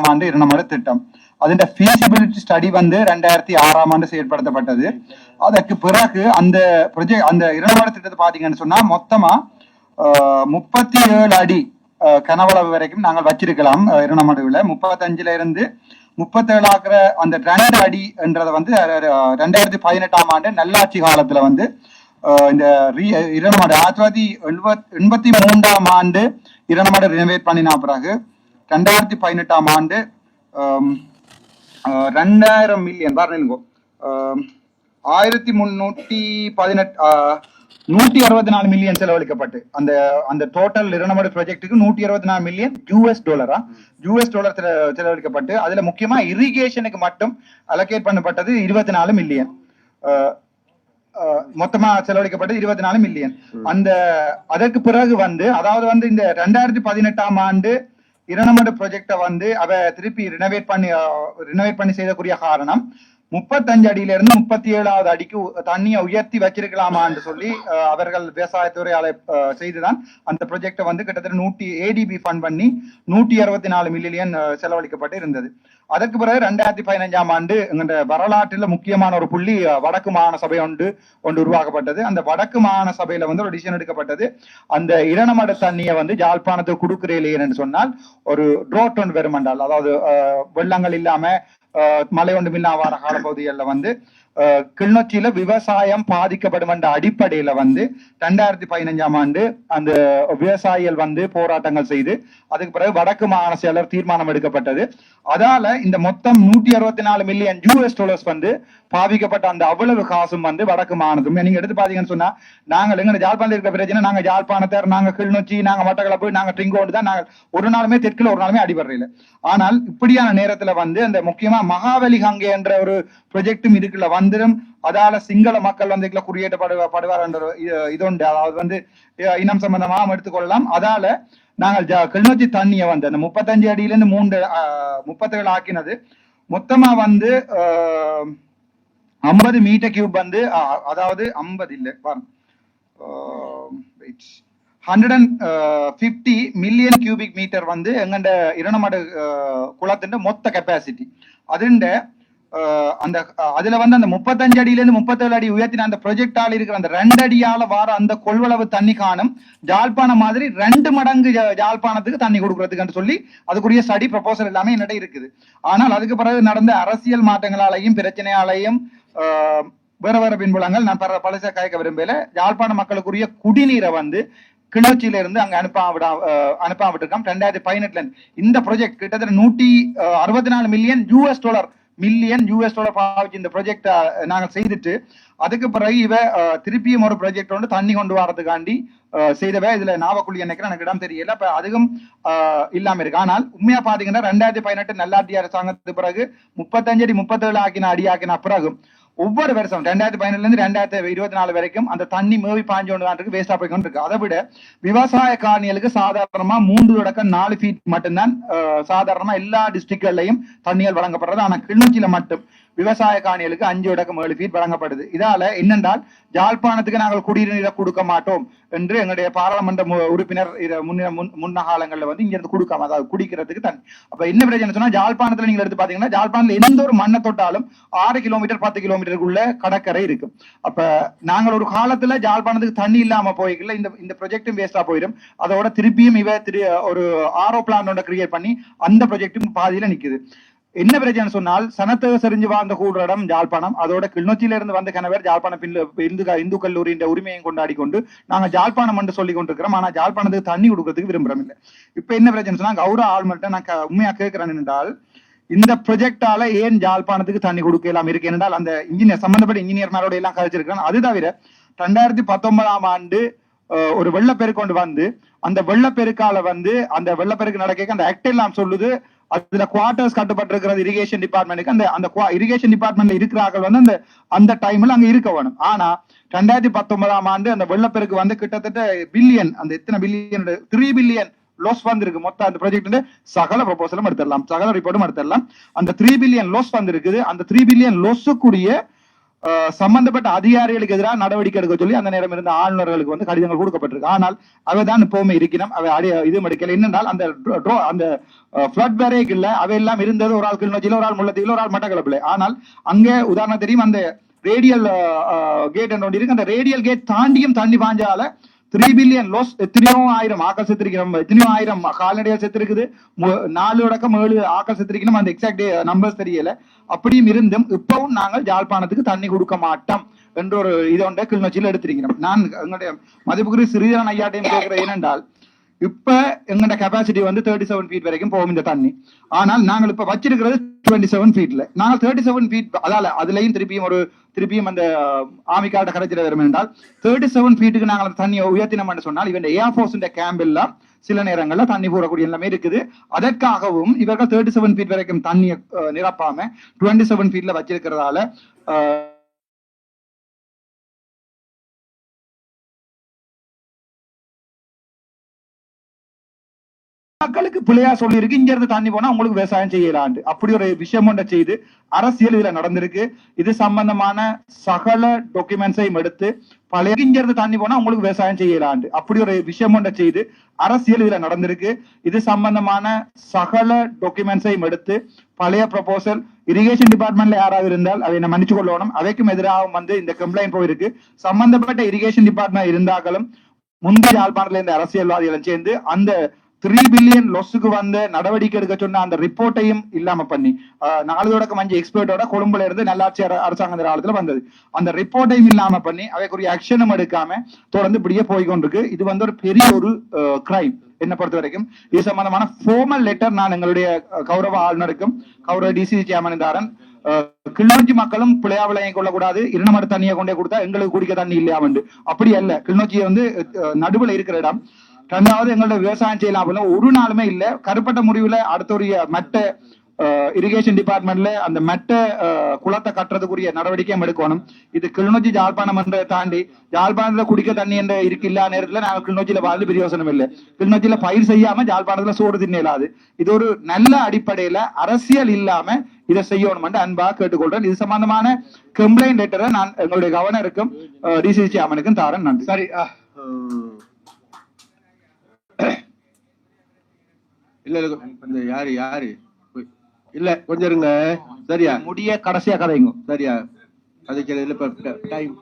பதினெட்டாம் ஆண்டு இரண்டாம் திட்டம் അതിന്റെ ഫീസിബിലിറ്റി സ്റ്റഡി வந்து ரெண்டாயிரத்தி ஆறாம் ஆண்டு செயல்படுத்தப்பட்டது அதற்கு பிறகு அந்த ப்ரொஜெக்ட் அந்த இரண்டாவது திட்டத்தை பாத்தீங்கன்னு சொன்னா மொத்தமா முப்பத்தி ஏழு அடி அஹ், கனவளவு வரைக்கும் நாங்கள் வச்சிருக்கலாம் அஹ், இரண்டாம் முப்பத்தஞ்சுல இருந்து முப்பத்தேழு ஆக்குற அந்த ரெண்டு அடி என்றதை வந்து அஹ், ரெண்டாயிரத்தி பதினெட்டாம் ஆண்டு நல்லாட்சி காலத்துல வந்து அஹ், இந்த re- இரண்டாம் ஆண்டு ஆயிரத்தி தொள்ளாயிரத்தி எழுபத் எண்பத்தி மூன்றாம் ஆண்டு இரண்டாம் ஆண்டு ரினோவேட் பண்ணின பிறகு ரெண்டாயிரத்தி பதினெட்டாம் ஆண்டு ரெண்டாயிரம் மில்லியன் பாருங்க ஆயிரத்தி முன்னூத்தி பதினெட்டு நூத்தி அறுபத்தி நாலு மில்லியன் செலவழிக்கப்பட்டு அந்த அந்த டோட்டல் இரநமடு ப்ராஜெக்ட்டுக்கு நூத்தி அறுபத்தி நாலு மில்லியன் யூஎஸ் டாலரா யூஎஸ் டாலர் செலவழிக்கப்பட்டு அதுல முக்கியமா இரிகேஷனுக்கு மட்டும் அலோகேட் பண்ணப்பட்டது இருபத்தி நாலு மில்லியன் மொத்தமா செலவழிக்கப்பட்டது இருபத்தி நாலு மில்லியன் அந்த அதற்கு பிறகு வந்து அதாவது வந்து இந்த ரெண்டாயிரத்தி பதினெட்டாம் ஆண்டு இரண்டமடு ப்ரொஜெக்டை வந்து அவ திருப்பி ரினோவேட் பண்ணி ரினோவேட் பண்ணி செய்யக்கூடிய காரணம் முப்பத்தஞ்சு அடியில இருந்து முப்பத்தி ஏழாவது அடிக்கு தண்ணியை உயர்த்தி வச்சிருக்கலாமான்னு சொல்லி அவர்கள் விவசாயத்துறையால அஹ், செய்துதான் அந்த ப்ரொஜெக்டை வந்து கிட்டத்தட்ட நூற்றி ஏடிபி ஃபண்ட் பண்ணி நூற்றி அறுபத்தி நாலு மில்லியன் செலவழிக்கப்பட்டு இருந்தது. அதற்கு பிறகு ரெண்டாயிரத்தி பதினஞ்சாம் ஆண்டு இந்த வரலாற்றில் முக்கியமான ஒரு புள்ளி வடக்கு மாகாண சபை ஒன்று ஒன்று உருவாக்கப்பட்டது. அந்த வடக்கு மாகாண சபையில வந்து ஒரு டிசிஷன் எடுக்கப்பட்டது. அந்த இரணமட தண்ணியை வந்து யாழ்ப்பாணத்துக்கு கொடுக்கிறே என்று சொன்னால் ஒரு ட்ரோட் ஒன்று வருமென்றால் அதாவது வெள்ளங்கள் இல்லாம மழை ஒன்றும் இல்லாம கால காலப்பகுதிகளில் வந்து கிளிநொச்சியில விவசாயம் பாதிக்கப்படும் என்ற அடிப்படையில வந்து ரெண்டாயிரத்தி பதினஞ்சாம் ஆண்டு அந்த விவசாயிகள் வந்து போராட்டங்கள் செய்து அதுக்கு பிறகு வடக்கு மாகாண செயலர் தீர்மானம் எடுக்கப்பட்டது. அதால இந்த மொத்தம் நூற்றி அறுபத்தி நாலு மில்லியன் யூஎஸ் டாலர்ஸ் வந்து பாவிக்கப்பட்ட அந்த அவ்வளவு காசும் வந்து வடக்கு மாகாணத்துக்கும். நீங்க எடுத்து பாத்தீங்கன்னு சொன்னா நாங்கள் எங்க ஜாழ்ப்பாணத்தில் இருக்க பிரச்சனை நாங்க ஜாழ்ப்பாணத்தை நாங்க கிளிநொச்சி நாங்க மட்டக்களப்பு நாங்க ட்ரிங்கோடு தான் நாங்கள் ஒரு நாளுமே தெற்குல ஒரு நாளுமே அடிபடுறீங்க ஆனால் இப்படியான நேரத்துல வந்து அந்த முக்கியமா மகாவலி கங்கை என்ற ஒரு ப்ரொஜெக்டும் இதுக்குள்ள வந்துடும் அதால சிங்கள மக்கள் வந்து இதுல குறியீட்டப்படுவ படுவார் என்ற இது- உண்டு அதாவது வந்து இனம் சம்பந்தமாக எடுத்துக்கொள்ளலாம். அதால நாங்கள் கிளிநொச்சி தண்ணியை வந்து அந்த முப்பத்தஞ்சு அடியிலிருந்து மூன்று முப்பத்தேழு ஆக்கினது. மொத்தமா வந்து ஐம்பது மீட்டர் கியூப் வந்து அதாவது ஐம்பது இல்லை hundred and fifty million cubic metre வந்து எங்கண்ட இரணமடு குளத்தின் மொத்த கெப்பாசிட்டி அதுண்ட அந்த அதுல வந்து அந்த முப்பத்தஞ்சு அடியில இருந்து முப்பத்தேழு அடி உயர்த்தின அந்த ப்ரொஜெக்டால இருக்கிற அந்த ரெண்டு அடியால வார அந்த கொள்வளவு தண்ணி காணும். ஜாழ்ப்பாணம் மாதிரி ரெண்டு மடங்கு ஜா- ஜாழ்ப்பாணத்துக்கு தண்ணி கொடுக்கறதுக்குன்னு சொல்லி அதுக்குரிய ஸ்டடி ப்ரொபோசல் எல்லாமே என்னிட இருக்குது. ஆனால் அதுக்கு பிறகு நடந்த அரசியல் மாற்றங்களாலையும் பிரச்சனையாலையும் வேற வேற பின்புலங்கள் நான் பல பழச கயக்க விரும்பல. யாழ்ப்பாண மக்களுக்குரிய குடிநீரை வந்து கிளர்ச்சியில இருந்து அங்க அனுப்ப விட அனுப்ப விட்டுருக்கோம் ரெண்டாயிரத்தி பதினெட்டுல இருந்து இந்த ப்ராஜெக்ட் கிட்டத்தட்ட நூற்றி அறுபத்தி நாலு million US dollar million US dollar பாவிச்சு இந்த ப்ராஜெக்ட் நாங்கள் செய்துட்டு அதுக்கு பிறகு இவ திருப்பியும் ஒரு ப்ராஜெக்ட் வந்து தண்ணி கொண்டு வரதுக்காண்டி செய்தவ இதுல நாவக்குழி நினைக்கிறேன் எனக்கு இடம் தெரியல இப்ப அதுவும் இல்லாம இருக்கு. ஆனால் உண்மையா பாத்தீங்கன்னா ரெண்டாயிரத்தி பதினெட்டு நல்லாட்சி அரசாங்கத்துக்கு பிறகு முப்பத்தஞ்சடி முப்பத்தேழு ஆக்கின அடி ஆக்கின பிறகு ஒவ்வொரு வருஷம் ரெண்டாயிரத்தி பதினெட்டுல இருந்து ரெண்டாயிரத்தி இருபத்தி நாலு வரைக்கும் அந்த தண்ணி மேவி பாஞ்சு கொண்டு இருக்கு வேஸ்டா போய் கொண்டு இருக்கு. அதை விட விவசாய காரணிகளுக்கு சாதாரணமா மூன்று தொடக்கம் நாலு ஃபீட் மட்டும்தான் சாதாரணமா எல்லா டிஸ்ட்ரிக்ட்கள்லயும் தண்ணிகள் வழங்கப்படுறது. ஆனா கிளிநொச்சியில மட்டும் விவசாய காணிகளுக்கு அஞ்சு இடக்கம் ஏழு ஃபீட் வழங்கப்படுது. இதால என்னென்றால் யாழ்ப்பாணத்துக்கு நாங்கள் குடிநீரை கொடுக்க மாட்டோம் என்று எங்களுடைய பாராளுமன்ற உறுப்பினர் இத முன்ன முன்- முன்ன வந்து இங்க இருந்து கொடுக்காம அதாவது குடிக்கிறதுக்கு தண்ணி அப்ப என்ன பிரச்சனை சொன்னா ஜாழ்ப்பாணத்துல நீங்க எடுத்து பாத்தீங்கன்னா ஜாழ்ப்பாணத்துல எந்த ஒரு மண்ணை தொட்டாலும் ஆறு கிலோமீட்டர் பத்து கிலோமீட்டருக்குள்ள கடற்கரை இருக்கு அப்ப நாங்கள் ஒரு காலத்துல ஜாழ்ப்பாணத்துக்கு தண்ணி இல்லாம போய்க்கல இந்த இந்த ப்ரொஜெக்டும் வேஸ்டா போயிடும் அதோட திருப்பியும் இவ திரு ஒரு ஆரோ பிளான் ஒன்று கிரியேட் பண்ணி அந்த ப்ரொஜெக்டும் பாதியில நிக்குது. என்ன பிரச்சனை சொன்னால் சனத்தக செறிஞ்சு வாழ்ந்த கூடுற இடம் ஜாழ்ப்பாணம். அதோட கிளிநொச்சியில இருந்து வந்த கணவர் ஜாழ்ப்பாணம் பில்லு- இந்து இந்து கல்லூரியின் உரிமையை கொண்டாடி கொண்டு நாங்க ஜாழ்ப்பாணம் என்று சொல்லி கொண்டிருக்கிறோம் ஆனா ஜாழ்ப்பாணத்துக்கு தண்ணி கொடுக்கறதுக்கு விரும்புறோம் இல்லை இப்ப என்ன பிரச்சனை சொன்னா கௌரவ ஆள்மர்ட்ட நான் உண்மையாக உண்மையா கேட்கிறேன் என்றால் இந்த ப்ரொஜெக்டால ஏன் ஜாழ்ப்பாணத்துக்கு தண்ணி கொடுக்கலாம் இருக்கு என்றால் அந்த இன்ஜினியர் சம்பந்தப்பட்ட இன்ஜினியர் மேலோட எல்லாம் கழிச்சிருக்கிறேன் அது தவிர ரெண்டாயிரத்தி பத்தொன்பதாம் ஆண்டு ஒரு வெள்ளப்பெருக்கு கொண்டு வந்து அந்த வெள்ளப்பெருக்கால வந்து அந்த வெள்ளப்பெருக்கு நடக்க அந்த ஆக்ட் எல்லாம் சொல்லுது அதுல குவார்டர்ஸ் கட்டப்பட்டிருக்கிறது இரிகேஷன் டிபார்ட்மெண்ட்டுக்கு அந்த அந்த இரிகேஷன் டிபார்ட்மெண்ட்ல இருக்கிறார்கள் வந்து அந்த அந்த டைம்ல அங்க இருக்க வேணும். ஆனா ரெண்டாயிரத்தி பத்தொன்பதாம் ஆண்டு அந்த வெள்ளப்பெருக்கு வந்து கிட்டத்தட்ட பில்லியன் அந்த எத்தனை பில்லியன் த்ரீ பில்லியன் லோஸ் வந்திருக்கு. மொத்தம் அந்த ப்ராஜெக்ட் சகல ப்ரொபோசலும் எடுத்துடலாம். சகல ரிப்போர்ட்டும் எடுத்துடலாம். அந்த த்ரீ பில்லியன் லோஸ் வந்திருக்குது. அந்த த்ரீ பில்லியன் லோஸுக்குரிய சம்பந்தப்பட்ட அதிகாரிகளுக்கு எதிராக நடவடிக்கை எடுக்க சொல்லி அந்த நேரம் இருந்த ஆளுநர்களுக்கு வந்து கடிதங்கள் கொடுக்கப்பட்டிருக்கு. ஆனால் அவை தான் இப்பவுமே இருக்கணும் அவை அடி இது எடுக்கல. என்னென்றால் அந்த dro- அந்த ஃபிளட் பேரேக் இல்ல அவை எல்லாம் இருந்தது. ஒரு ஆள் கிளிநொச்சியில் ஒரு ஆள் முள்ளத்தில் ஒரு ஆள் மட்டக்களப்பில். ஆனால் அங்கே உதாரணம் தெரியும் அந்த ரேடியல் கேட் ஒன்று இருக்கு. அந்த ரேடியல் கேட் தாண்டியும் தண்ணி பாஞ்சால த்ரீ பில்லியன் லோஸ் எத்தனையோ ஆயிரம் ஆக்கள் செத்துருக்கணும் எத்தனையோ ஆயிரம் கால்நடையா செத்துருக்குது. நாலு அடக்கம் ஏழு ஆக்கள் செத்துருக்கணும் அந்த எக்ஸாக்ட் நம்பர்ஸ் uh, தெரியல. அப்படியும் இருந்தும் இப்பவும் நாங்கள் ஜாழ்ப்பாணத்துக்கு தண்ணி கொடுக்க மாட்டோம் என்ற ஒரு இதை ஒன்றை கிளிநொச்சியில் எடுத்திருக்கிறோம். நான் எங்களுடைய மதிப்புக்குரிய சிறிதரன் ஐயாட்டையும் கேட்கிறேன். ஏனென்றால் இப்ப எங்கட கெபாசிட்டி வந்து தேர்ட்டி செவன் ஃபீட் வரைக்கும் போகும் இந்த தண்ணி. ஆனால் நாங்கள் இப்ப வச்சிருக்கிறது டுவெண்ட்டி செவன் ஃபீட்ல நாங்கள் தேர்ட்டி செவன் ஃபீட் அதால அதுலயும் திருப்பியும் ஒரு திருப்பியும் அந்த uh, ஆமிக்காட்ட கரைச்சிட வரும் என்றால் தேர்ட்டி செவன் ஃபீட்டுக்கு நாங்கள் அந்த தண்ணியை உயர்த்தினோம்னு சொன்னால் இவன் ஏர் ஃபோர்ஸ் கேம்ப் எல்லாம் சில நேரங்கள்ல தண்ணி போடக்கூடிய எல்லாமே இருக்குது. அதற்காகவும் இவர்கள் தேர்ட்டி செவன் ஃபீட் வரைக்கும் தண்ணியை uh, நிரப்பாம டுவெண்ட்டி செவன் ஃபீட்ல வச்சிருக்கிறதால uh, மக்களுக்கு பிள்ளையா சொல்லியிருக்கு. இங்க இருந்து தண்ணி போனா உங்களுக்கு விவசாயம் செய்யலாண்டு அப்படி ஒரு விஷயம் ஒன்றை செய்து அரசியல் இதுல நடந்திருக்கு. இது சம்பந்தமான சகல டாக்குமெண்ட்ஸையும் எடுத்து பழைய இங்க இருந்து தண்ணி போனா உங்களுக்கு விவசாயம் செய்யலாண்டு அப்படி ஒரு விஷயம் ஒன்றை செய்து அரசியல் இதுல நடந்திருக்கு. இது சம்பந்தமான சகல டாக்குமெண்ட்ஸையும் எடுத்து பழைய ப்ரொபோசல் இரிகேஷன் டிபார்ட்மெண்ட்ல யாராவது இருந்தால் அதை என்ன மன்னிச்சு கொள்ளணும். அவைக்கும் எதிராக வந்து இந்த கம்ப்ளைண்ட் போயிருக்கு. சம்பந்தப்பட்ட இரிகேஷன் டிபார்ட்மெண்ட் இருந்தாலும் முந்தைய யாழ்ப்பாணத்துல இருந்த அரசியல்வாதிகளும் சேர்ந்து அந்த த்ரீ பில்லியன் லொஸுக்கு வந்த நடவடிக்கை எடுக்க சொன்ன அந்த ரிப்போர்ட்டையும் இல்லாம பண்ணி ஆஹ், நாலு தொடக்கம் அஞ்சு எக்ஸ்பர்ட்டோட கொழும்புல இருந்து நல்லாட்சி அரசாங்க காலத்துல வந்தது. அந்த ரிப்போர்ட்டையும் இல்லாம பண்ணி அவைக்குரிய ஆக்ஷனும் எடுக்காம தொடர்ந்து இப்படியே போய்கொண்டிருக்கு. இது வந்து ஒரு பெரிய ஒரு கிரைம் என்ன பொறுத்த வரைக்கும் இது சம்பந்தமான ஃபோர்மல் லெட்டர் நான் எங்களுடைய கௌரவ ஆளுநருக்கும் கௌரவ டிசி தாரன் கிளிநொச்சி மக்களும் பிள்ளையா விளைய கொள்ளக்கூடாது இரணமடு தண்ணியை கொண்டே கொடுத்தா எங்களுக்கு குடிக்க தண்ணி இல்லையாமண்டு அப்படி அல்ல. கிளிநொச்சி வந்து நடுவில் நடுவுல இருக்கிற இடம். ரெண்டாவது எங்களோட விவசாயம் செய்யலாம் அப்படின்னா ஒரு நாளுமே இல்ல. கருப்பட்ட முடிவுல அடுத்த ஒரு மட்ட இரிகேஷன் டிபார்ட்மெண்ட்ல அந்த மெட்ட குளத்தை கட்டுறதுக்குரிய நடவடிக்கையும் எடுக்கணும். இது கிளிநொச்சி ஜாழ்ப்பாணம் என்ற தாண்டி ஜாழ்ப்பாணத்துல குடிக்க தண்ணி என்ற இருக்கு இல்லா நேரத்துல நாங்க கிளிநொச்சியில வாழ்ந்து பிரயோசனம் இல்லை. கிளிநொச்சியில பயிர் செய்யாம ஜாழ்ப்பாணத்துல சோறு தின்ன இயலாது இது ஒரு நல்ல அடிப்படையில அரசியல் இல்லாம இதை செய்யணும் அன்பா கேட்டுக்கொள்றேன். இது சம்பந்தமான கம்ப்ளைண்ட் லெட்டரை நான் எங்களுடைய கவர்னருக்கும் டிசிசி அமனுக்கும் தாரன். நன்றி. சரி இல்ல இல்ல இந்த யாரு யாரு? இல்ல கொஞ்சம் இருங்க. சரியா? முடிய கடைசியா கதைங்க. சரியா? இப்ப டைம்